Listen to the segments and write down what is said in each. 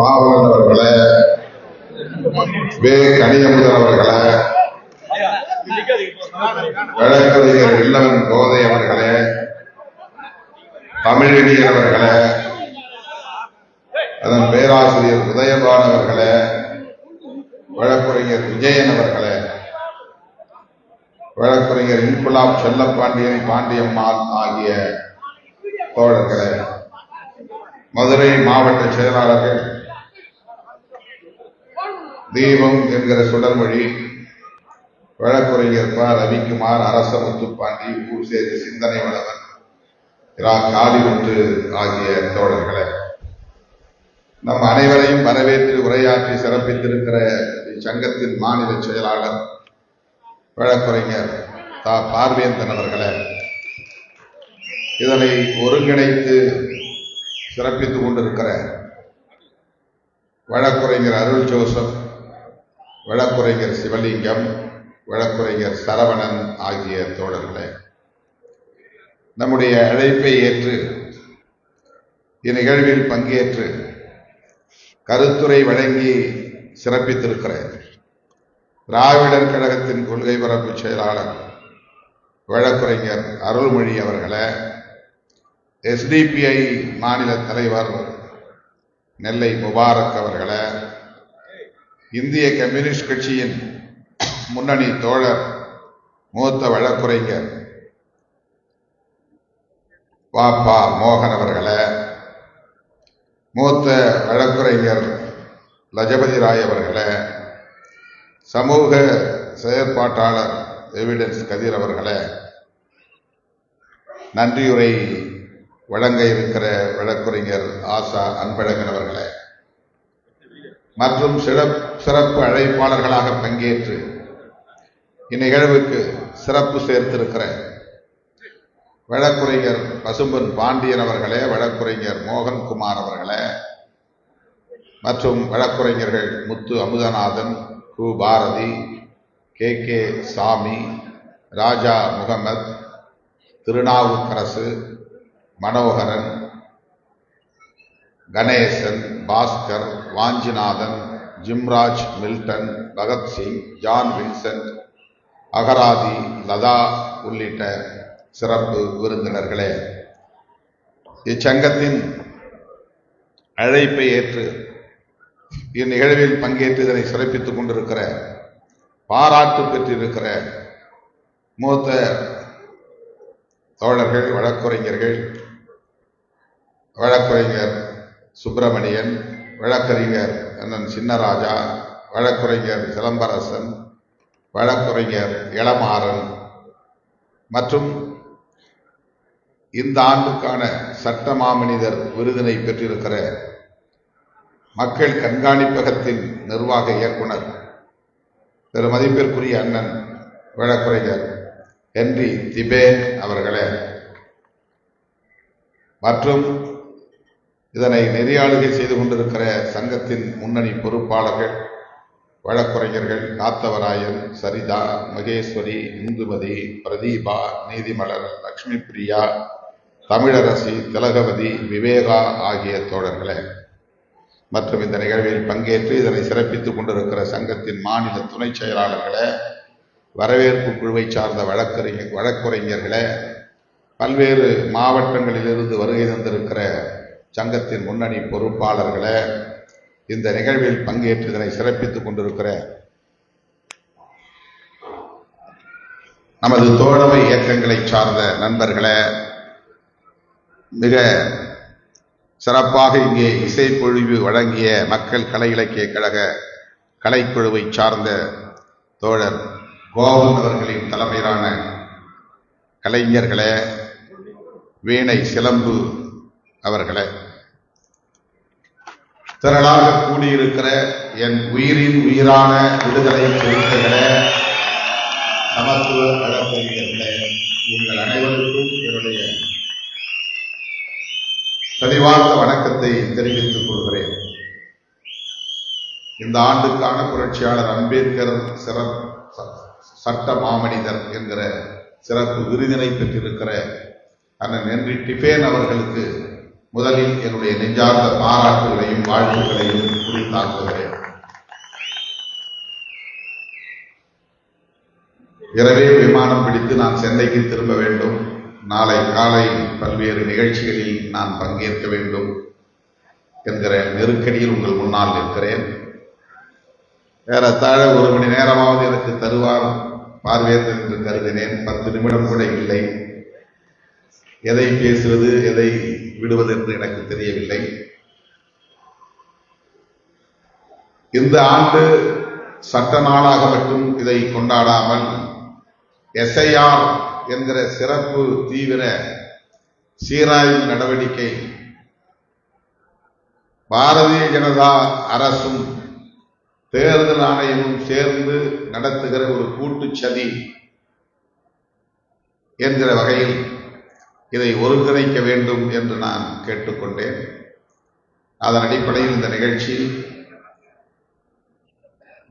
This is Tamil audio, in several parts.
பாவலன் அவர்களே வே கனியமுதன் அவர்களே வழக்கறிஞர் இல்லவன் கோதை அவர்களே தமிழடியர் அவர்களே அதன் பேராசிரியர் உதயபான் அவர்களே வழக்குரைஞர் விஜயன் அவர்களே வழக்குரைஞர் இன்குலாப் செல்லப்பாண்டியன் பாண்டியம்மாள் ஆகிய தோழர்களே மதுரை மாவட்ட செயலாளர்கள் தெய்வம் என்கிற சுடர்மொழி வழக்குரைஞர் ப. ரவிக்குமார் அரச முத்துப்பாண்டி ஊர்சேரி சிந்தனை வளவன் இரா. காளிமுத்து ஆகிய தோழர்களே. நம் அனைவரையும் வரவேற்று உரையாற்றி சிறப்பித்திருக்கிற இச்சங்கத்தின் மாநில செயலாளர் வழக்குரைஞர் தா. பார்வேந்தன் அவர்களே. இதனை ஒருங்கிணைத்து சிறப்பித்துக் கொண்டிருக்கிற வழக்குரைஞர் அருள் ஜோசப் வழக்குரைஞர் சிவலிங்கம் வழக்குரைஞர் சரவணன் ஆகிய தோழர்களே நம்முடைய அழைப்பை ஏற்று இந்நிகழ்வில் பங்கேற்று கருத்துரை வழங்கி சிறப்பித்திருக்கிற திராவிடர் கழகத்தின் கொள்கை பரப்பு செயலாளர் வழக்குரைஞர் அருள்மொழி அவர்களை எஸ்டிபிஐ மாநில தலைவர் நெல்லை முபாரக் அவர்களை இந்திய கம்யூனிஸ்ட் கட்சியின் முன்னணி தோழர் மூத்த வழக்குரைஞர் வாப்பா மோகன் அவர்களை மூத்த வழக்குரைஞர் லஜபதி ராய் அவர்களை சமூக செயற்பாட்டாளர் எவிடன்ஸ் கதிர் அவர்களை நன்றியுரை வழங்க இருக்கிற வழக்குரைஞர் ஆசா அன்பழகன் அவர்களை. மற்றும் சிறப்பு அழைப்பாளர்களாக பங்கேற்று இந்நிகழ்வுக்கு சிறப்பு சேர்த்திருக்கிற வழக்குரைஞர் பசும்பன் பாண்டியன் அவர்களே வழக்குரைஞர் மோகன்குமார் அவர்களே மற்றும் வழக்குரைஞர்கள் முத்து அமுதநாதன் கு. Bharathi K. K. Sami Raja Mohamed Thirunavukkarasu Manoharan Ganesan Bhaskar Vanchinathan Jimraj Milton Bhagat Singh John Vincent அகராதி லதா உள்ளிட்ட சிறப்பு விருந்தினர்களே இச்சங்கத்தின் அழைப்பை ஏற்று இந்நிகழ்வில் பங்கேற்று இதனை சிறப்பித்துக் கொண்டிருக்கிற பாராட்டு பெற்றிருக்கிற மூத்த தோழர்கள் வழக்குரைஞர்கள் வழக்குரைஞர் சுப்பிரமணியன் வழக்கறிஞர் அண்ணன் சின்னராஜா வழக்குரைஞர் சிலம்பரசன் வழக்குரைஞர் இளமாறன் மற்றும் இந்த ஆண்டுக்கான சட்ட மாமனிதர் விருதினை பெற்றிருக்கிற மக்கள் கண்காணிப்பகத்தின் நிர்வாக இயக்குனர் திரு மதிப்பிற்குரிய அண்ணன் வழக்குரைஞர் ஹென்றி திபே அவர்களே. மற்றும் இதனை நெறியாளுகை செய்து கொண்டிருக்கிற சங்கத்தின் முன்னணி பொறுப்பாளர்கள் வழக்குரைஞர்கள் காத்தவராயன் சரிதா மகேஸ்வரி இந்துமதி பிரதீபா நீதிமலர் லக்ஷ்மி பிரியா தமிழரசி திலகவதி விவேகா ஆகிய தோழர்களே. மற்றும் இந்த நிகழ்வில் பங்கேற்று இதனை சிறப்பித்துக் கொண்டிருக்கிற சங்கத்தின் மாநில துணை செயலாளர்களே வரவேற்பு குழுவை சார்ந்த வழக்கறிஞர் வழக்குரைஞர்களே பல்வேறு மாவட்டங்களிலிருந்து வருகை தந்திருக்கிற சங்கத்தின் முன்னணி பொறுப்பாளர்களை இந்த நிகழ்வில் பங்கேற்று இதனை சிறப்பித்துக் கொண்டிருக்கிற நமது தோழமை இயக்கங்களை சார்ந்த நண்பர்களே மிக சிறப்பாக இங்கே இசைப்பொழிவு வழங்கிய மக்கள் கலை இலக்கிய கழக கலைக்குழுவை சார்ந்த தோழர் கோவன் அவர்களின் தலைமையிலான கலைஞர்களே வீணை சிலம்பு அவர்களே. திரளாக கூடியிருக்கிற என் உயிரின் உயிரான விடுதலை சிறுத்தைகளே சமத்துவ வழக்கறிஞர்களே உங்கள் அனைவருக்கும் என்னுடைய தெளிவார்ந்த வணக்கத்தை தெரிவித்துக் கொள்கிறேன். இந்த ஆண்டுக்கான புரட்சியாளர் அம்பேத்கர் சிறப்பு சட்ட மாமனிதர் என்கிற சிறப்பு விருதினை பெற்றிருக்கிற அண்ணன் ஹென்றி டிஃபேன் அவர்களுக்கு முதலில் என்னுடைய நெஞ்சார்ந்த பாராட்டுகளையும் வாழ்த்துக்களையும் குறித்தாக்குகிறேன். இரவே விமானம் பிடித்து நான் சென்னைக்கு திரும்ப வேண்டும். நாளை காலை பல்வேறு நிகழ்ச்சிகளில் நான் பங்கேற்க வேண்டும் என்கிற நெருக்கடியில் உங்கள் முன்னால் நிற்கிறேன். ஏறத்தாழ ஒரு மணி நேரமாவது எனக்கு தருவார். பார்வையர்கள் என்று கருதினேன். பத்து நிமிடம் கூட இல்லை. எதை பேசுவது எதை விடுவது என்று எனக்கு தெரியவில்லை. இந்த ஆண்டு சட்ட நாளாக மட்டும் இதை கொண்டாடாமல் எஸ்ஐஆர் என்கிற சிறப்பு தீவிர சீராய்வு நடவடிக்கை பாரதிய ஜனதா அரசும் தேர்தல் ஆணையமும் சேர்ந்து நடத்துகிற ஒரு கூட்டு சதி என்கிற வகையில் இதை ஒருங்கிணைக்க வேண்டும் என்று நான் கேட்டுக்கொண்டேன். அதன் அடிப்படையில் இந்த நிகழ்ச்சியில்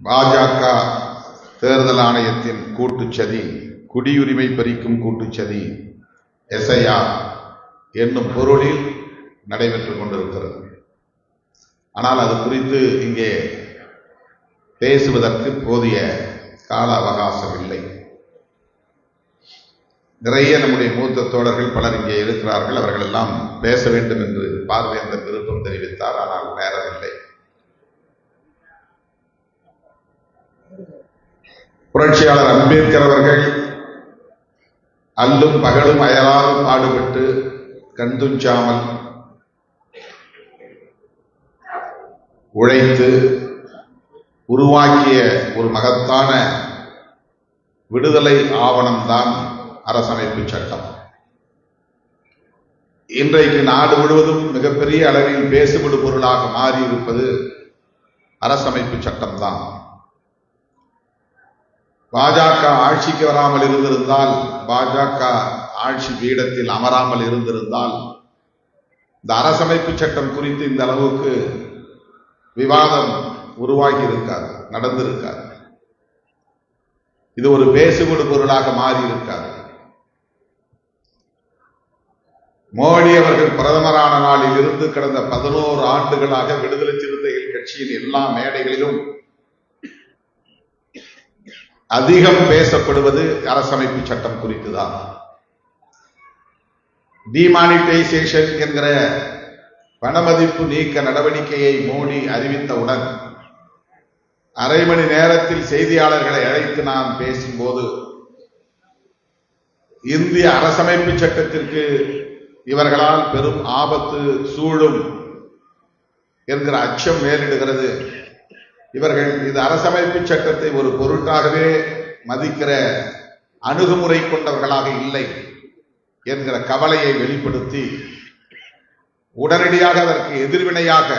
பாஜக தேர்தல் ஆணையத்தின் கூட்டுச்சதி குடியுரிமை பறிக்கும் கூட்டுச்சதி எஸ்ஐஆர் என்னும் பொருளில் நடைபெற்று கொண்டிருக்கிறது. ஆனால் அது குறித்து இங்கே பேசுவதற்கு போதிய கால அவகாசம் இல்லை. நிறைய நம்முடைய மூத்த தோழர்கள் பலர் இங்கே இருக்கிறார்கள். அவர்கள் எல்லாம் பேச வேண்டும் என்று பார்வையந்த விருப்பம் தெரிவித்தார். ஆனால் நேரமில்லை புரட்சியாளர் அம்பேத்கர் அவர்கள் அல்லும் பகலும் அயலாலும் பாடுபட்டு கண்துஞ்சாமல் உழைத்து உருவாக்கிய ஒரு மகத்தான விடுதலை ஆவணம்தான் அரசமைப்பு சட்டம். இன்றைக்கு நாடு முழுவதும் மிகப்பெரிய அளவில் பேசுபடு பொருளாக மாறியிருப்பது அரசமைப்பு சட்டம்தான். பாஜக ஆட்சிக்கு வராமல் இருந்திருந்தால் பாஜக ஆட்சி பீடத்தில் அமராமல் இருந்திருந்தால் இந்த அரசமைப்பு சட்டம் குறித்து இந்த அளவுக்கு விவாதம் உருவாகி இருக்காது நடந்திருக்காது. இது ஒரு பேசுபடு பொருளாக மாறி இருக்காது. மோடி அவர்கள் பிரதமரான நாளில் இருந்து கடந்த பதினோரு ஆண்டுகளாக விடுதலை சிறுத்தைகள் கட்சியின் எல்லா மேடைகளிலும் அதிகம் பேசப்படுவது அரசமைப்பு சட்டம் குறித்துதான். டிமானிட்டைசேஷன் என்கிற பணமதிப்பு நீக்க நடவடிக்கையை மோடி அறிவித்தவுடன் அரை மணி நேரத்தில் செய்தியாளர்களை அழைத்து நான் பேசும்போது இந்திய அரசமைப்பு சட்டத்திற்கு இவர்களால் பெரும் ஆபத்து சூழும் என்கிற அச்சம் மேலிடுகிறது. இவர்கள் இது அரசமைப்பு சட்டத்தை ஒரு பொருட்டாகவே மதிக்கிற அணுகுமுறை கொண்டவர்களாக இல்லை என்கிற கவலையை வெளிப்படுத்தி உடனடியாக அதற்கு எதிர்வினையாக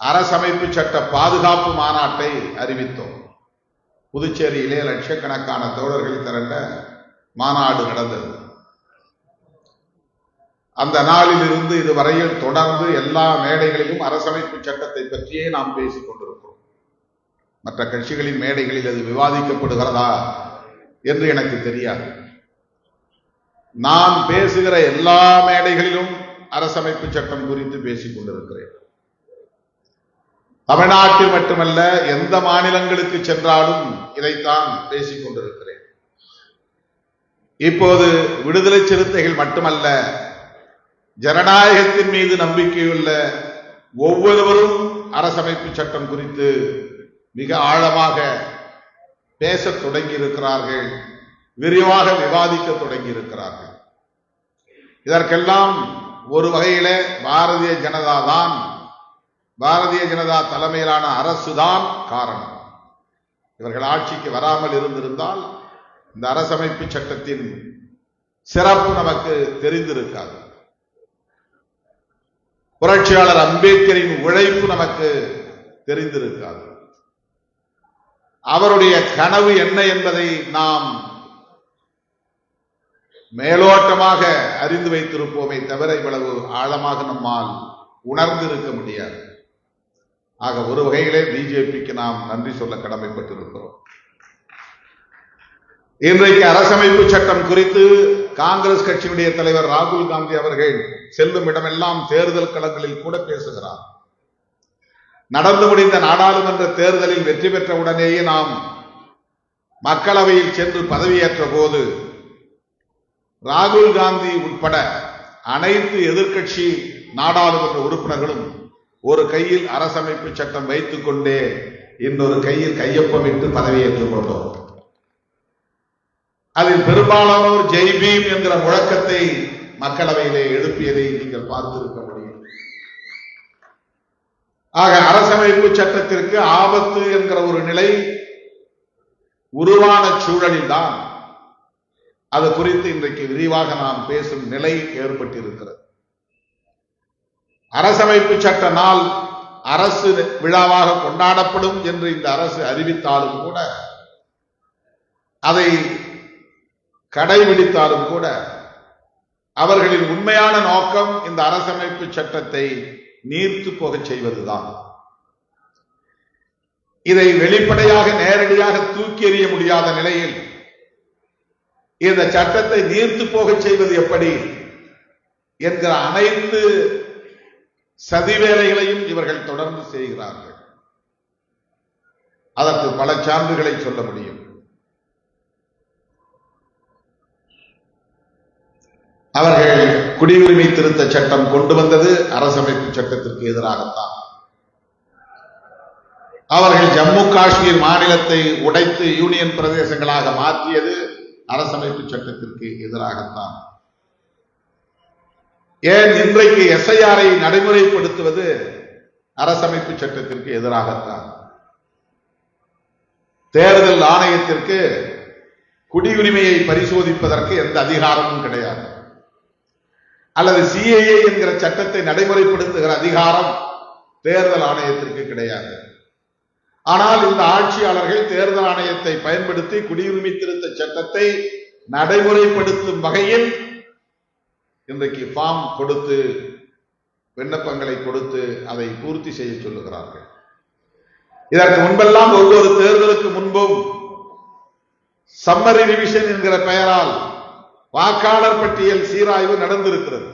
அரசமைப்பு சட்ட பாதுகாப்பு மாநாட்டை அறிவித்தோம். புதுச்சேரியிலே லட்சக்கணக்கான தோழர்கள் திரண்ட மாநாடு நடந்தது. அந்த நாளிலிருந்து இதுவரையில் தொடர்ந்து எல்லா மேடைகளிலும் அரசமைப்பு சட்டத்தை பற்றியே நாம் பேசிக் கொண்டிருக்கிறோம். மற்ற கட்சிகளின் மேடைகளில் அது விவாதிக்கப்படுகிறதா என்று எனக்கு தெரியாது. நான் பேசுகிற எல்லா மேடைகளிலும் அரசமைப்பு சட்டம் குறித்து பேசிக் கொண்டிருக்கிறேன். தமிழ்நாட்டில் மட்டுமல்ல எந்த மாநிலங்களுக்கு சென்றாலும் இதைத்தான் பேசிக் கொண்டிருக்கிறேன். இப்போது விடுதலை சிறுத்தைகள் மட்டுமல்ல ஜனநாயகத்தின் மீது நம்பிக்கையுள்ள ஒவ்வொருவரும் அரசமைப்பு சட்டம் குறித்து மிக ஆழமாக பேச தொடங்கி இருக்கிறார்கள் விரிவாக விவாதிக்க தொடங்கி இருக்கிறார்கள் இதற்கெல்லாம் ஒரு வகையில பாரதிய ஜனதா தான் பாரதிய ஜனதா தலைமையிலான அரசுதான் காரணம். இவர்கள் ஆட்சிக்கு வராமல் இருந்திருந்தால் இந்த அரசமைப்பு சட்டத்தின் சிறப்பு நமக்கு தெரிந்திருக்காது. புரட்சியாளர் அம்பேத்கரின் உழைப்பு நமக்கு தெரிந்திருக்காது. அவருடைய கனவு என்ன என்பதை நாம் மேலோட்டமாக அறிந்து வைத்திருப்போமே தவிர இவ்வளவு ஆழமாக நம்மால் உணர்ந்திருக்க முடியாது. ஆக ஒரு வகையிலே பிஜேபிக்கு நாம் நன்றி சொல்ல கடமைப்பட்டிருக்கிறோம். இன்றைக்கு அரசமைப்பு சட்டம் குறித்து காங்கிரஸ் கட்சியினுடைய தலைவர் ராகுல் காந்தி அவர்கள் செல்லும் இடமெல்லாம் தேர்தல் களங்களில் கூட பேசுகிறார். நடந்து முடிந்த நாடாளுமன்ற தேர்தலில் வெற்றி பெற்ற உடனேயே நாம் மக்களவையில் சென்று பதவியேற்ற போது ராகுல் காந்தி உட்பட அனைத்து எதிர்க்கட்சி நாடாளுமன்ற உறுப்பினர்களும் ஒரு கையில் அரசமைப்பு சட்டம் வைத்துக் கொண்டே இன்னொரு கையில் கையொப்பமிட்டு பதவியேற்றுக் கொண்டோம். அதில் பெரும்பாலானோர் ஜெய்பீம் என்கிற முழக்கத்தை மக்களவையிலே எழுப்பியதை நீங்கள் பார்த்திருக்க முடியும். ஆக அரசமைப்பு சட்டத்திற்கு ஆபத்து என்கிற ஒரு நிலை உருவான சூழலில் தான் அது குறித்து இன்றைக்கு விரிவாக நாம் பேசும் நிலை ஏற்பட்டிருக்கிறது. அரசமைப்பு சட்ட நாள் அரசு விழாவாக கொண்டாடப்படும் என்று இந்த அரசு அறிவித்தாலும் கூட அதை கடைபிடித்தாலும் கூட அவர்களின் உண்மையான நோக்கம் இந்த அரசமைப்பு சட்டத்தை நீர்த்து போகச் செய்வதுதான். இதை வெளிப்படையாக நேரடியாக தூக்கி எறிய முடியாத நிலையில் இந்த சட்டத்தை நீர்த்து போகச் செய்வது எப்படி என்கிற அனைத்து சதி வேலைகளையும் இவர்கள் தொடர்ந்து செய்கிறார்கள். அதற்கு பல சான்றுகளை சொல்ல முடியும். அவர்கள் குடியுரிமை திருத்த சட்டம் கொண்டு வந்தது அரசமைப்பு சட்டத்திற்கு எதிராகத்தான். அவர்கள் ஜம்மு காஷ்மீர் மாநிலத்தை உடைத்து யூனியன் பிரதேசங்களாக மாற்றியது அரசமைப்பு சட்டத்திற்கு எதிராகத்தான். ஏன் இன்றைக்கு எஸ்ஐஆரை நடைமுறைப்படுத்துவது அரசமைப்பு சட்டத்திற்கு எதிராகத்தான்? தேர்தல் ஆணையத்திற்கு குடியுரிமையை பரிசோதிப்பதற்கு எந்த அதிகாரமும் கிடையாது. அல்லது சிஏஏ என்கிற சட்டத்தை நடைமுறைப்படுத்துகிற அதிகாரம் தேர்தல் ஆணையத்திற்கு கிடையாது. ஆனால் இந்த ஆட்சியாளர்கள் தேர்தல் ஆணையத்தை பயன்படுத்தி குடியுரிமை திருத்த சட்டத்தை நடைமுறைப்படுத்தும் வகையில் இன்றைக்கு ஃபார்ம் கொடுத்து விண்ணப்பங்களை கொடுத்து அதை பூர்த்தி செய்ய சொல்லுகிறார்கள். இதற்கு முன்பெல்லாம் ஒவ்வொரு தேர்தலுக்கு முன்பும் சம்மரி ரிவிஷன் என்கிற பெயரால் வாக்காளர் பட்டியல் சீராய்வு நடந்திருக்கிறது.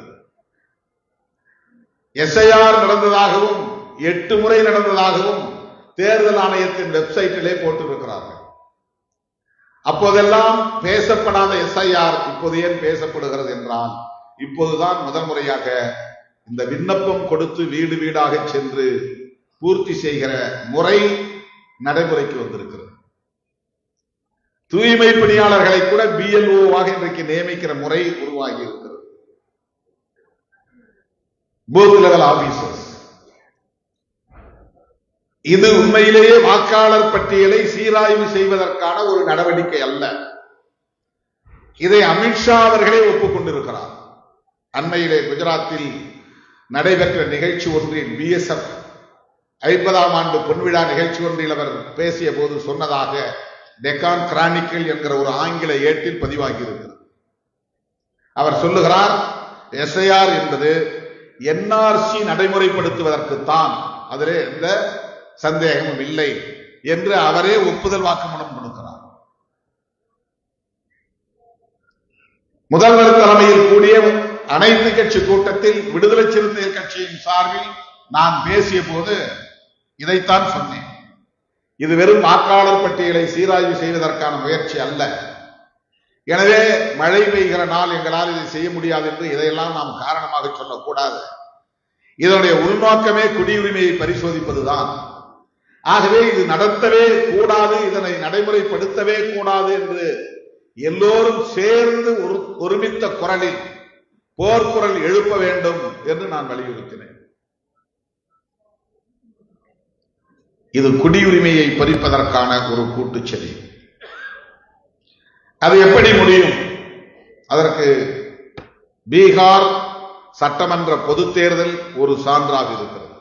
எஸ்ஐஆர் நடந்ததாகவும் எட்டு முறை நடந்ததாகவும் தேர்தல் ஆணையத்தின் வெப்சைட்டிலே போட்டிருக்கிறார்கள். அப்போதெல்லாம் பேசப்படாத எஸ்ஐஆர் இப்போது ஏன் பேசப்படுகிறது என்றால் இப்போதுதான் முதல் முறையாக இந்த விண்ணப்பம் கொடுத்து வீடு வீடாக சென்று பூர்த்தி செய்கிற முறை நடைமுறைக்கு வந்திருக்கிறது. தூய்மை பணியாளர்களை கூட பிஎல்ஓவாக இன்றைக்கு நியமிக்கிற முறை உருவாகி இருக்கிறது. பூத் லெவல் ஆபீசர்ஸ் இது உண்மையிலேயே வாக்காளர் பட்டியலை சீராய்வு செய்வதற்கான ஒரு நடவடிக்கை அல்ல. இதை அமித்ஷா அவர்களே ஒப்புக்கொண்டிருக்கிறார். அண்மையிலே குஜராத்தில் நடைபெற்ற நிகழ்ச்சி ஒன்றில் பிஎஸ்எஃப் ஐம்பதாம் ஆண்டு பொன்விழா நிகழ்ச்சி ஒன்றில் அவர் பேசிய போது சொன்னதாக டெக்கான் கிரானிக்கல் என்கிற ஒரு ஆங்கில ஏட்டில் பதிவாகி இருக்கிறது அவர் சொல்லுகிறார் எஸ்ஐஆர் என்பது என்ஆர்சி நடைமுறைப்படுத்துவதற்குத்தான் அதிலே எந்த சந்தேகமும் இல்லை என்று அவரே ஒப்புதல் வாக்குமூலம் கொடுக்கிறார். முதல்வர் தலைமையில் கூடிய அனைத்து கட்சி கூட்டத்தில் விடுதலை சிறுத்தைகள் கட்சியின் சார்பில் நான் பேசிய போது இதைத்தான் சொன்னேன். இது வெறும் வாக்காளர் பட்டியலை சீராய்வு செய்வதற்கான முயற்சி அல்ல. எனவே மழை பெய்கிற நாள் எங்களால் இதை செய்ய முடியாது என்று இதையெல்லாம் நாம் காரணமாக சொல்லக்கூடாது. இதனுடைய உள்நோக்கமே குடியுரிமையை பரிசோதிப்பதுதான். ஆகவே இது நடத்தவே கூடாது இதனை நடைமுறைப்படுத்தவே கூடாது என்று எல்லோரும் சேர்ந்து ஒரு ஒருமித்த குரலில் போர்க்குரல் எழுப்ப வேண்டும் என்று நான் வலியுறுத்தினேன். இது குடியுரிமையை பறிப்பதற்கான ஒரு கூட்டுச்சதி அது எப்படி முடியும்? அதற்கு பீகார் சட்டமன்ற பொது தேர்தல் ஒரு சான்றாக இருக்கிறது.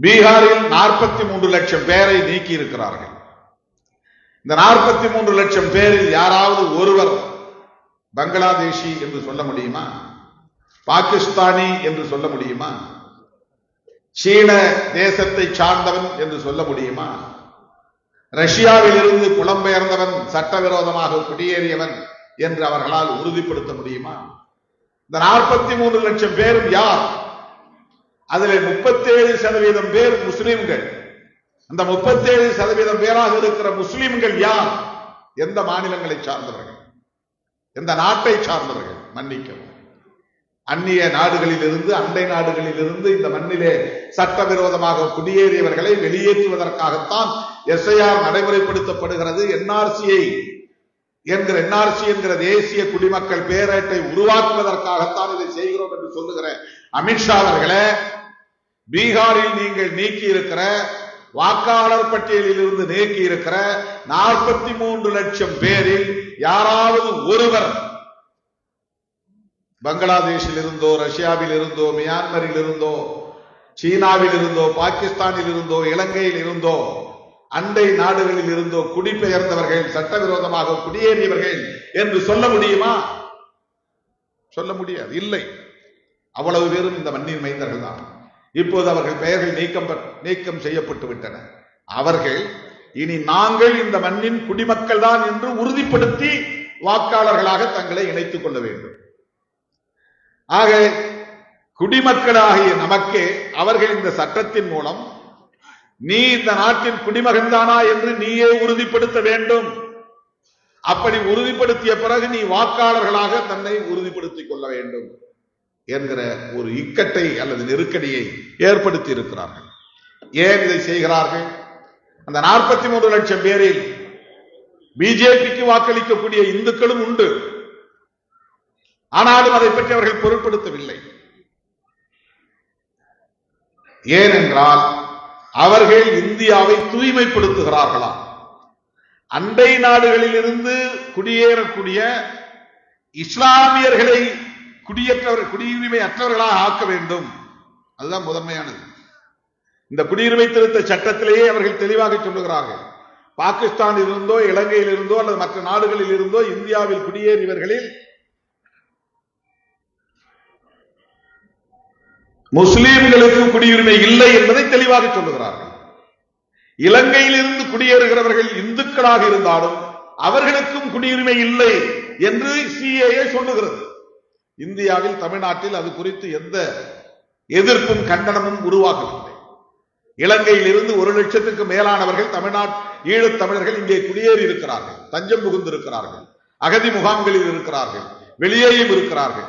பீகாரில் நாற்பத்தி மூன்று லட்சம் பேரை நீக்கி இருக்கிறார்கள். இந்த நாற்பத்தி மூன்று லட்சம் பேரில் யாராவது ஒருவர் பங்களாதேஷி என்று சொல்ல முடியுமா? பாகிஸ்தானி என்று சொல்ல முடியுமா? சீன தேசத்தை சார்ந்தவன் என்று சொல்ல முடியுமா? ரஷ்யாவில் இருந்து புலம்பெயர்ந்தவன் சட்டவிரோதமாக குடியேறியவன் என்று அவர்களால் உறுதிப்படுத்த முடியுமா? இந்த நாற்பத்தி மூன்று லட்சம் பேரும் யார்? அதில் முப்பத்தேழு சதவீதம் பேர் முஸ்லிம்கள். அந்த முப்பத்தேழு சதவீதம் பேராக இருக்கிற முஸ்லிம்கள் யார்? எந்த மாநிலங்களை சார்ந்தவர்கள்? எந்த நாட்டை சார்ந்தவர்கள்? மன்னிக்கவும். அந்நிய நாடுகளிலிருந்து அண்டை நாடுகளிலிருந்து இந்த மண்ணிலே சட்டவிரோதமாக குடியேறியவர்களை வெளியேற்றுவதற்காகத்தான் எஸ்ஐஆர் நடைமுறைப்படுத்தப்படுகிறது. என்ஆர்சியை என்கிற என்ஆர்சி என்கிற தேசிய குடிமக்கள் பேரேட்டை உருவாக்குவதற்காகத்தான் இதை செய்கிறோம் என்று சொல்லுகிற அமித்ஷா அவர்களே பீகாரில் நீங்கள் நீக்கி இருக்கிற வாக்காளர் பட்டியலில் இருந்து நீக்கி இருக்கிற நாற்பத்தி மூன்று லட்சம் பேரில் யாராவது ஒருவர் பங்களாதேஷில் இருந்தோ ரஷ்யாவில் இருந்தோ மியான்மரில் இருந்தோ சீனாவில் இருந்தோ பாகிஸ்தானில் இருந்தோ இலங்கையில் இருந்தோ அண்டை நாடுகளில் இருந்தோ குடிபெயர்ந்தவர்கள் சட்டவிரோதமாக குடியேறியவர்கள் என்று சொல்ல முடியுமா? சொல்ல முடியாது இல்லை. அவ்வளவு பேரும் இந்த மண்ணின் மைந்தர்கள் தான். இப்போது அவர்கள் பெயர்கள் நீக்கம் நீக்கம் செய்யப்பட்டு விட்டன. அவர்கள் இனி நாங்கள் இந்த மண்ணின் குடிமக்கள் தான் என்று உறுதிப்படுத்தி வாக்காளர்களாக தங்களை இணைத்துக் கொள்ள வேண்டும். ஆக குடிமக்களாகிய நமக்கே அவர்கள் இந்த சட்டத்தின் மூலம் நீ இந்த நாட்டின் குடிமகன் தானா என்று நீயே உறுதிப்படுத்த வேண்டும். அப்படி உறுதிப்படுத்திய பிறகு நீ வாக்காளர்களாக தன்னை உறுதிப்படுத்திக் கொள்ள வேண்டும் என்கிற ஒரு இக்கட்டை அல்லது நெருக்கடியை ஏற்படுத்தி இருக்கிறார்கள். ஏன் இதை செய்கிறார்கள்? அந்த நாற்பத்தி மூன்று லட்சம் பேரில் பிஜேபிக்கு வாக்களிக்கக்கூடிய இந்துக்களும் உண்டு. ஆனாலும் அதை பற்றி அவர்கள் பொருட்படுத்தவில்லை. ஏனென்றால் அவர்கள் இந்தியாவை தூய்மைப்படுத்துகிறார்களா? அண்டை நாடுகளில் இருந்து குடியேறக்கூடிய இஸ்லாமியர்களை குடியேற்றவர் குடியுரிமை அற்றவர்களாக ஆக்க வேண்டும். அதுதான் முதன்மையானது. இந்த குடியுரிமை திருத்த சட்டத்திலேயே அவர்கள் தெளிவாக சொல்லுகிறார்கள். பாகிஸ்தானில் இருந்தோ இலங்கையில் இருந்தோ அல்லது மற்ற நாடுகளில் இருந்தோ இந்தியாவில் குடியேறியவர்களில் முஸ்லீம்களுக்கு குடியுரிமை இல்லை என்பதை தெளிவாக சொல்லுகிறார்கள். இலங்கையில் இருந்து குடியேறுகிறவர்கள் இந்துக்களாக இருந்தாலும் அவர்களுக்கும் குடியுரிமை இல்லை என்று சிஏஏ சொல்லுகிறது. இந்தியாவில் தமிழ்நாட்டில் அது குறித்து எந்த எதிர்ப்பும் கண்டனமும் உருவாகவில்லை. இலங்கையில் இருந்து ஒரு லட்சத்துக்கு மேலானவர்கள் தமிழ்நாட் ஈழத் தமிழர்கள் இங்கே குடியேறி இருக்கிறார்கள் தஞ்சம் புகுந்திருக்கிறார்கள் அகதி முகாம்களில் இருக்கிறார்கள் வெளியேயும் இருக்கிறார்கள்.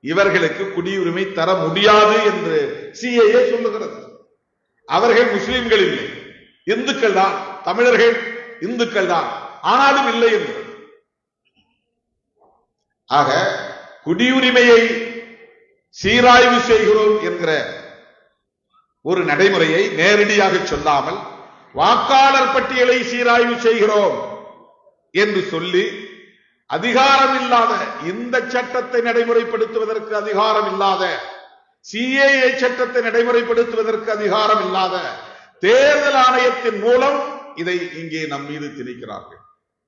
இவர்களுக்கு குடியுரிமை தர முடியாது என்று சிஏஏ சொல்லுகிறது. அவர்கள் முஸ்லிம்கள் இல்லை. இந்துக்கள் தான். தமிழர்கள் இந்துக்கள் தான். ஆனாலும் இல்லை என்று. ஆக குடியுரிமையை சீராய்வு செய்கிறோம் என்கிற ஒரு நடைமுறையை நேரடியாக சொல்லாமல் வாக்காளர் பட்டியலை சீராய்வு செய்கிறோம் என்று சொல்லி அதிகாரம் இல்லாத இந்த சட்டத்தை நடைமுறைப்படுத்துவதற்கு அதிகாரம் இல்லாத சிஏஏ சட்டத்தை நடைமுறைப்படுத்துவதற்கு அதிகாரம் இல்லாத தேர்தல் ஆணையத்தின் மூலம் இதை இங்கே நம் மீது திணிக்கிறார்கள்.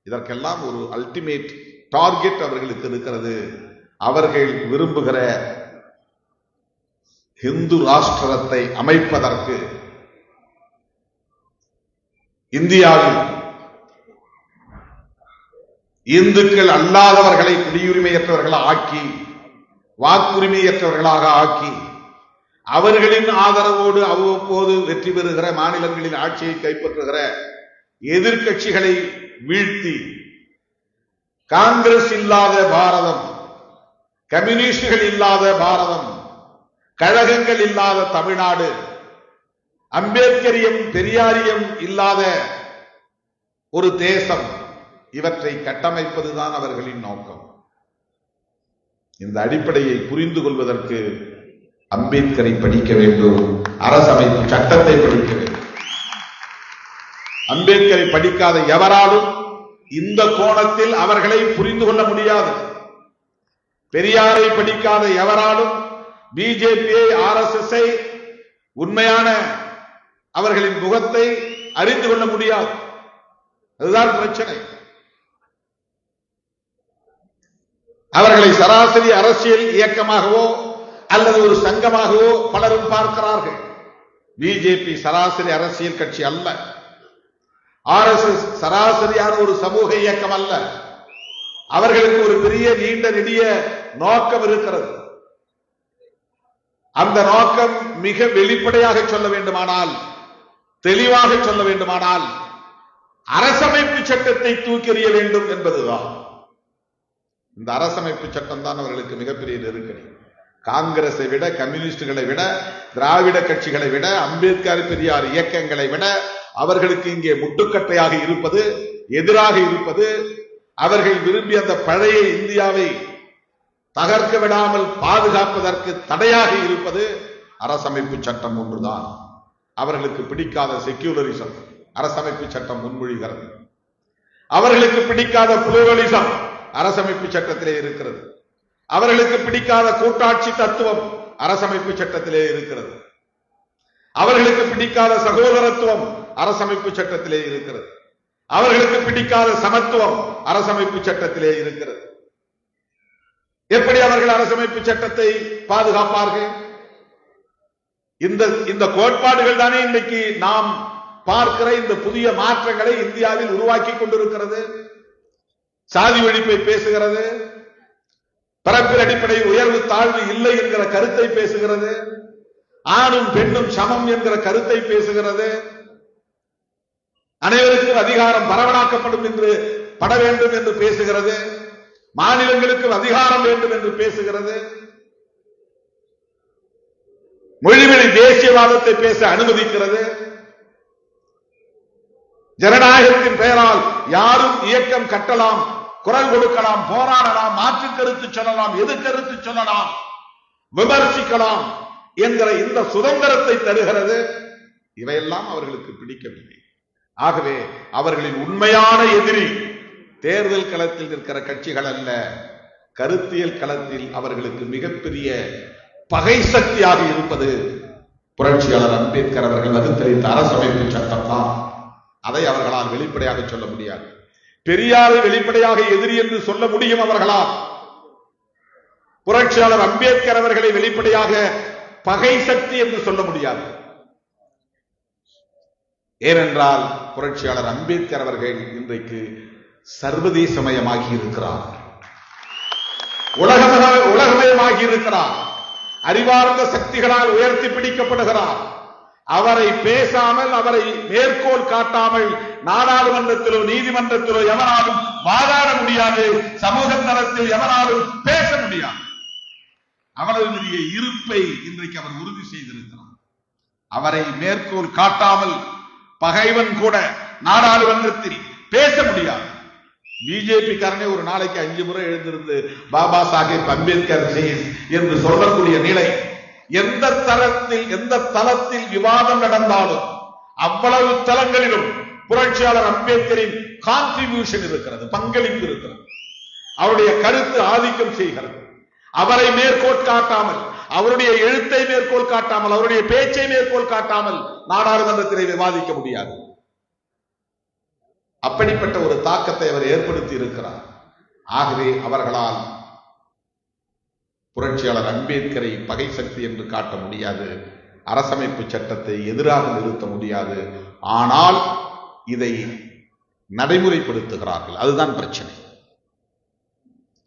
இதற்கெல்லாம் ஒரு அல்டிமேட் டார்கெட் அவர்களுக்கு இருக்கிறது. அவர்கள் விரும்புகிற இந்து ராஷ்டிரத்தை அமைப்பதற்கு இந்தியாவில் இந்துக்கள் அல்லாதவர்களை குடியுரிமையற்றவர்களாக ஆக்கி வாக்குரிமையற்றவர்களாக ஆக்கி அவர்களின் ஆதரவோடு அவ்வப்போது வெற்றி பெறுகிற மாநிலங்களின் ஆட்சியை கைப்பற்றுகிற எதிர்க்கட்சிகளை வீழ்த்தி காங்கிரஸ் இல்லாத பாரதம் கம்யூனிஸ்டுகள் இல்லாத பாரதம் கழகங்கள் இல்லாத தமிழ்நாடு அம்பேத்கரியம் பெரியாரியம் இல்லாத ஒரு தேசம் இவற்றை கட்டமைப்பதுதான் அவர்களின் நோக்கம். இந்த அடிப்படையை புரிந்து கொள்வதற்கு அம்பேத்கரை படிக்க வேண்டும் அரசமைப்பு சட்டத்தை படிக்க வேண்டும். அம்பேத்கரை படிக்காத எவராலும் இந்த கோணத்தில் அவர்களை புரிந்து கொள்ள முடியாது. பெரியாரை படிக்காத எவராலும் பிஜேபியை ஆர் எஸ் எஸ் உண்மையான அவர்களின் முகத்தை அறிந்து கொள்ள முடியாது. அதுதான் பிரச்சனை. அவர்களை சராசரி அரசியல் இயக்கமாகவோ அல்லது ஒரு சங்கமாகவோ பலரும் பார்க்கிறார்கள். பிஜேபி சராசரி அரசியல் கட்சி அல்ல. ஆர் எஸ் எஸ் சராசரியான ஒரு சமூக இயக்கம் அல்ல. அவர்களுக்கு ஒரு பெரிய நீண்ட நெடிய நோக்கம் இருக்கிறது. அந்த நோக்கம் மிக வெளிப்படையாக சொல்ல வேண்டுமானால் தெளிவாக சொல்ல வேண்டுமானால் அரசமைப்பு சட்டத்தை தூக்கி எறிய வேண்டும் என்பதுதான். இந்த அரசமைப்பு சட்டம் தான் அவர்களுக்கு மிகப்பெரிய நெருக்கடி. காங்கிரஸை விட கம்யூனிஸ்டுகளை விட திராவிட கட்சிகளை விட அம்பேத்கர் பெரியார் இயக்கங்களை விட அவர்களுக்கு இங்கே முட்டுக்கட்டையாக இருப்பது எதிராக இருப்பது அவர்கள் விரும்பி அந்த பழைய இந்தியாவை தகர்க்க விடாமல் பாதுகாப்பதற்கு தடையாக இருப்பது அரசமைப்பு சட்டம் ஒன்றுதான். அவர்களுக்கு பிடிக்காத செக்யூலரிசம் அரசமைப்பு சட்டம் முன்மொழிகிறது. அவர்களுக்கு பிடிக்காத புளூரலிசம் அரசமைப்பு சட்டத்திலே இருக்கிறது. அவர்களுக்கு பிடிக்காத கூட்டாட்சி தத்துவம் அரசமைப்பு சட்டத்திலே இருக்கிறது. அவர்களுக்கு பிடிக்காத சகோதரத்துவம் அரசமைப்பு சட்டத்திலே இருக்கிறது. அவர்களுக்கு பிடிக்காத சமத்துவம் அரசமைப்பு சட்டத்திலே இருக்கிறது. எப்படி அவர்கள் அரசமைப்பு சட்டத்தை பாதுகாப்பார்கள்? இந்த இந்த கோட்பாடுகள் தானே இன்னைக்கு நாம் பார்க்கிற இந்த புதிய மாற்றங்களை இந்தியாவில் உருவாக்கி கொண்டிருக்கிறது. சாதி ஒழிப்பை பேசுகிறது. பிறப்பின் அடிப்படை உயர்வு தாழ்வு இல்லை என்கிற கருத்தை பேசுகிறது. ஆணும் பெண்ணும் சமம் என்கிற கருத்தை பேசுகிறது. அனைவருக்கும் அதிகாரம் பரவலாக்கப்படும் என்று பட வேண்டும் என்று பேசுகிறது. மாநிலங்களுக்கு அதிகாரம் வேண்டும் என்று பேசுகிறது. மொழிவெளி தேசியவாதத்தை பேச அனுமதிக்கிறது. ஜனநாயகத்தின் பெயரால் யாரும் இயக்கம் கட்டலாம் குரல் கொடுக்கலாம் போராடலாம் மாற்று கருத்து சொல்லலாம் எது கருத்து சொல்லலாம் விமர்சிக்கலாம் என்கிற இந்த சுதந்திரத்தை தருகிறது இவையெல்லாம் அவர்களுக்கு பிடிக்கவில்லை. ஆகவே அவர்களின் உண்மையான எதிரி தேர்தல் களத்தில் இருக்கிற கட்சிகள் அல்ல கருத்தியல் களத்தில் அவர்களுக்கு மிகப்பெரிய பகை சக்தியாக இருப்பது புரட்சியாளர் அம்பேத்கர் அவர்கள் வகுத்தளித்த அரசமைப்பு சட்டம் தான் அதை அவர்களால் வெளிப்படையாக சொல்ல முடியாது. பெரியாரை வெளிப்படையாக எதிரி என்று சொல்ல முடியும் அவர்களால். புரட்சியாளர் அம்பேத்கர் அவர்களை வெளிப்படையாக பகை சக்தி என்று சொல்ல முடியாது. ஏனென்றால் புரட்சியாளர் அம்பேத்கர் அவர்கள் இன்றைக்கு சர்வதேசமயமாகி இருக்கிறார். உலகமய உலகமயமாகி இருக்கிறார். அறிவார்ந்த சக்திகளால் உயர்த்தி பிடிக்கப்படுகிறார். அவரை பேசாமல் அவரை மேற்கோள் காட்டாமல் நாடாளுமன்றத்திலோ நீதிமன்றத்திலோ எவனாலும் வாதாட முடியாது. சமூக தளத்தில் எவனாலும் பேச முடியாது. அவரது இருப்பை இன்றைக்கு அவர் உறுதி செய்திருக்கிறார். அவரை மேற்கோள் காட்டாமல் பகைவன் கூட நாடாளுமன்றத்தில் பேச முடியாது. பிஜேபி காரனே ஒரு நாளைக்கு அஞ்சு முறை எழுந்திருந்து பாபா சாஹேப் அம்பேத்கர் என்று சொல்லக்கூடிய நிலை எந்த தளத்தில் எந்த தளத்தில் விவாதம் நடந்தாலும் அவ்வளவு தளங்களிலும் புரட்சியாளர் அம்பேத்கரின் கான்ட்ரிபியூஷன் இருக்கிறது பங்களிப்பு இருக்கிறது. அவருடைய கருத்து ஆதிக்கம் செய்கிறது. அவரை மேற்கோள் காட்டாமல் அவருடைய எழுத்தை மேற்கோள் காட்டாமல் அவருடைய பேச்சை மேற்கோள் காட்டாமல் நாடாளுமன்றத்திலே விவாதிக்க முடியாது. அப்படிப்பட்ட ஒரு தாக்கத்தை அவர் ஏற்படுத்தி இருக்கிறார். ஆகவே அவர்களால் புரட்சியாளர் அம்பேத்கரை பகை சக்தி என்று காட்ட முடியாது. அரசமைப்பு சட்டத்தை எதிராக நிறுத்த முடியாது. ஆனால் இதை நடைமுறைப்படுத்துகிறார்கள். அதுதான் பிரச்சனை.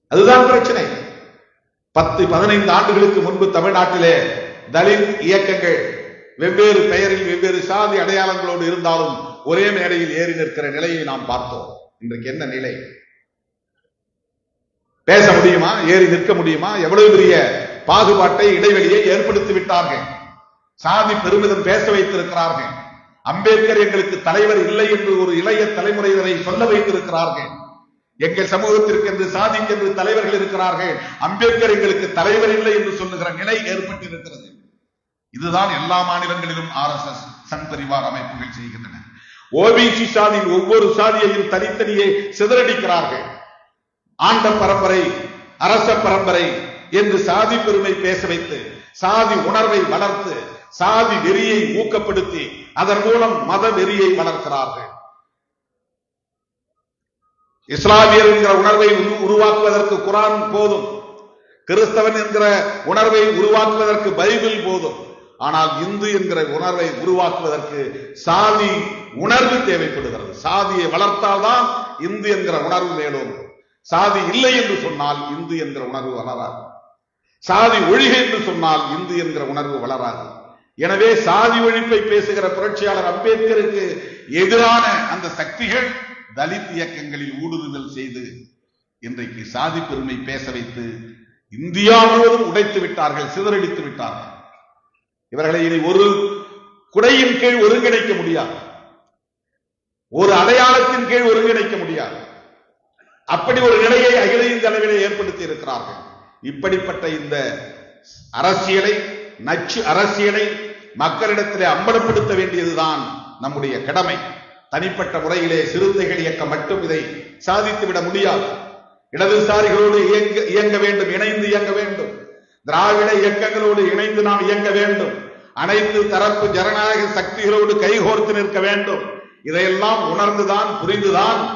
அதுதான் பிரச்சனை. பத்து பதினைந்து ஆண்டுகளுக்கு முன்பு தமிழ்நாட்டிலே தலித் இயக்கங்கள் வெவ்வேறு பெயரில் வெவ்வேறு சாதி அடையாளங்களோடு இருந்தாலும் ஒரே மேடையில் ஏறி நிற்கிற நிலையை நாம் பார்த்தோம். இன்றைக்கு என்ன நிலை? பேச முடியுமா? ஏறி நிற்க முடியுமா? எவ்வளவு பெரிய பாகுபாட்டை இடைவெளியை ஏற்படுத்தி விட்டார்கள்? சாதி பெருமிதம் பேச வைத்திருக்கிறார்கள். அம்பேத்கர் எங்களுக்கு தலைவர் இல்லை என்று ஒரு இளைய தலைமுறையினரை சொல்ல வைத்திருக்கிறார்கள். எங்கள் சமூகத்திற்கு என்று சாதிக்கென்று தலைவர்கள் இருக்கிறார்கள். அம்பேத்கர் எங்களுக்கு தலைவர் இல்லை என்று சொல்லுகிற நிலை ஏற்பட்டிருக்கிறது. இதுதான் எல்லா மாநிலங்களிலும் R S S Sangh Parivar அமைப்புகள் செய்கின்றன. ஓபிசி சாதியில் ஒவ்வொரு சாதியையும் தனித்தனியே சிதறடிக்கிறார்கள். ஆண்ட பரம்பரை அரச பரம்பரை என்று சாதி பெருமை பேச வைத்து சாதி உணர்வை வளர்த்து சாதி வெறியை ஊக்கப்படுத்தி அதன் மூலம் மத வெறியை வளர்க்கிறார்கள். இஸ்லாமியர் என்கிற உணர்வை உருவாக்குவதற்கு குரான் போதும். கிறிஸ்தவன் என்கிற உணர்வை உருவாக்குவதற்கு பைபிள் போதும். ஆனால் இந்து என்கிற உணர்வை உருவாக்குவதற்கு சாதி உணர்வு தேவைப்படுகிறது. சாதியை வளர்த்தால்தான் இந்து என்கிற உணர்வு மேலும் சாதி இல்லை என்று சொன்னால் இந்து என்கிற உணர்வு வளராது. சாதி ஒழிக என்று சொன்னால் இந்து என்கிற உணர்வு வளராது. எனவே சாதி ஒழிப்பை பேசுகிற புரட்சியாளர் அம்பேத்கருக்கு எதிரான அந்த சக்திகள் தலித் இயக்கங்களில் ஊடுருவல் செய்து இன்றைக்கு சாதி பெருமை பேச வைத்து இந்தியா முழுவதும் உடைத்து விட்டார்கள் சிதறடித்து விட்டார்கள். இவர்களை இனி ஒரு குடையின் கீழ் ஒருங்கிணைக்க முடியாது. ஒரு அடையாளத்தின் கீழ் ஒருங்கிணைக்க முடியாது. அப்படி ஒரு நிலையை அகில இந்திய அளவிலே ஏற்படுத்தி இருக்கிறார்கள் இப்படிப்பட்ட இந்த அரசியலை நச்சு அரசியலை மக்களிடத்திலே அம்பலப்படுத்த வேண்டியதுதான் நம்முடைய கடமை. தனிப்பட்ட முறையிலே சிறுத்தைகள் இயக்கம் மட்டும் இதை சாதித்து விட முடியாது. இடதுசாரிகளோடு இயங்க இயங்க வேண்டும் இணைந்து இயங்க வேண்டும். திராவிட இயக்கங்களோடு இணைந்து நாம் இயங்க வேண்டும். அனைத்து தரப்பு ஜனநாயக சக்திகளோடு கைகோர்த்து நிற்க வேண்டும். இதையெல்லாம் உணர்ந்துதான் புரிந்துதான்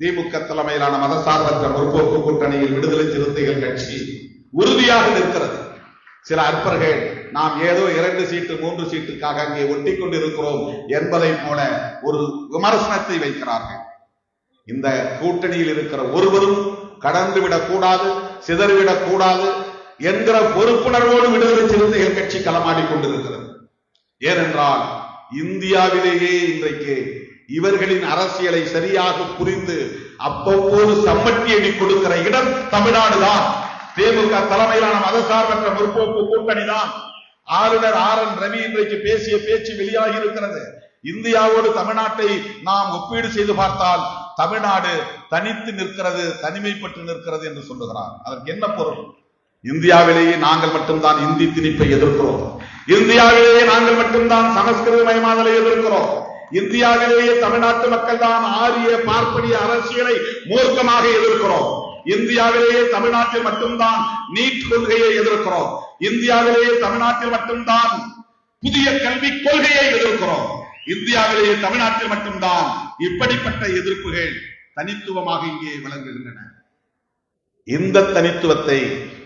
திமுக தலைமையிலான மதசார்பற்ற முற்போக்கு கூட்டணியில் விடுதலை சிறுத்தைகள் கட்சி உறுதியாக நிற்கிறது. சில அற்பர்கள் நாம் ஏதோ இரண்டு சீட்டு மூன்று சீட்டுக்காக அங்கே ஒட்டி கொண்டிருக்கிறோம் என்பதை போல ஒரு விமர்சனத்தை வைக்கிறார்கள். இந்த கூட்டணியில் இருக்கிற ஒருவரும் கடந்து விடக்கூடாது சிதறிவிடக் கூடாது என்கிற பொறுப்புணர்வோடு விடுதலை சிறுத்தைகள் கட்சி களமாடி கொண்டிருக்கிறது. ஏனென்றால் இந்தியாவிலேயே இன்றைக்கு இவர்களின் அரசியலை சரியாக புரிந்து அவ்வப்போது சம்மட்டி அடி கொடுக்கிற இடம் தமிழ்நாடுதான். திமுக தலைமையிலான மதசார்பற்ற முற்போக்கு கூட்டணி தான் ஆளுநர் ஆர் என் ரவி இன்றைக்கு பேசிய பேச்சு வெளியாகி இருக்கிறது. இந்தியாவோடு தமிழ்நாட்டை நாம் ஒப்பீடு செய்து பார்த்தால் தமிழ்நாடு தனித்து நிற்கிறது தனிமைப்பட்டு நிற்கிறது என்று சொல்லுகிறார். அதற்கு என்ன பொருள்? இந்தியாவிலேயே நாங்கள் மட்டும்தான் இந்தி திணிப்பை எதிர்க்கிறோம். இந்தியாவிலேயே நாங்கள் மட்டும்தான் சமஸ்கிருத மயமாதலை எதிர்க்கிறோம். இந்தியாவிலேயே தமிழ்நாட்டு மக்கள் தான் ஆரிய பார்ப்பனிய அரசியலை மூர்க்கமாக எதிர்க்கிறோம். இந்தியாவிலேயே தமிழ்நாட்டில் மட்டும்தான் நீட் கொள்கையை எதிர்க்கிறோம். இந்தியாவிலேயே தமிழ்நாட்டில் மட்டும்தான் புதிய கல்விக் கொள்கையை எதிர்க்கிறோம். இந்தியாவிலேயே தமிழ்நாட்டில் மட்டும்தான் இப்படிப்பட்ட எதிர்ப்புகள் தனித்துவமாக இங்கே விளங்குகின்றன. இந்த தனித்துவத்தை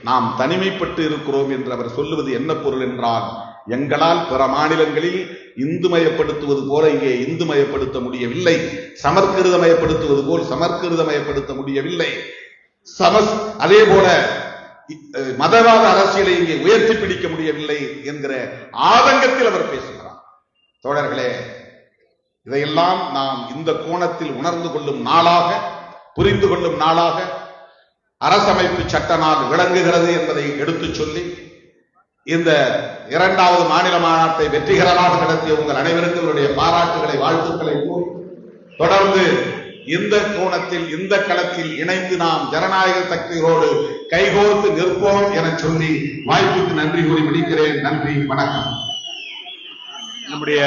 நாம் தனிமைப்பட்டு இருக்கிறோம் என்று அவர் சொல்லுவது என்ன பொருள் என்றால் எங்களால் பிற மாநிலங்களில் இந்து மயப்படுத்துவது போல இங்கே இந்துமயப்படுத்த முடியவில்லை. சமற்கிருதமயப்படுத்துவது போல் சமற்கிருதமயப்படுத்த முடியவில்லை. சமஸ் அதே போல மதவாத அரசியலை இங்கே உயர்த்தி பிடிக்க முடியவில்லை என்கிற ஆதங்கத்தில் அவர் பேசுகிறார். தோழர்களே இதையெல்லாம் நாம் இந்த கோணத்தில் உணர்ந்து கொள்ளும் நாளாக புரிந்து கொள்ளும் நாளாக அரசமைப்பு சட்ட நாள் விளங்குகிறது என்பதை எடுத்துச் சொல்லி இந்த இரண்டாவது மாநில மாநாட்டை வெற்றிகரமாக நடத்திய உங்கள் அனைவருக்கும் என்னுடைய பாராட்டுகளை வாழ்த்துக்களை கூறி தொடர்ந்து இந்த கோணத்தில் இந்த களத்தில் இணைந்து நாம் ஜனநாயக சக்திகளோடு கைகோர்த்து நிற்போம் என சொல்லி வாய்ப்புக்கு நன்றி கூறி முடிக்கிறேன். நன்றி வணக்கம். நம்முடைய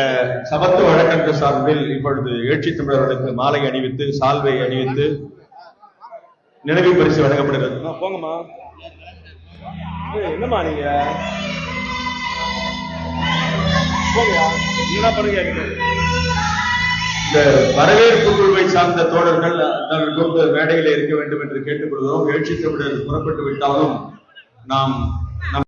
சமத்துவ வழக்கறிஞர் சார்பில் இப்பொழுது எழுச்சி தமிழர்களுக்கு மாலை அணிவித்து சால்வை அணிவித்து நினைவு பரிசு வழங்கப்படுகிறது போங்கம்மா. என்னம்மா நீங்க? என்ன பண்ணுங்க இந்த வரவேற்பு குழுவை சார்ந்த தோழர்கள் தங்கள் கொண்டு மேடையில் இருக்க வேண்டும் என்று கேட்டுக்கொள்கிறோம். எழுச்சி தமிழர் புறப்பட்டு விட்டாலும் நாம்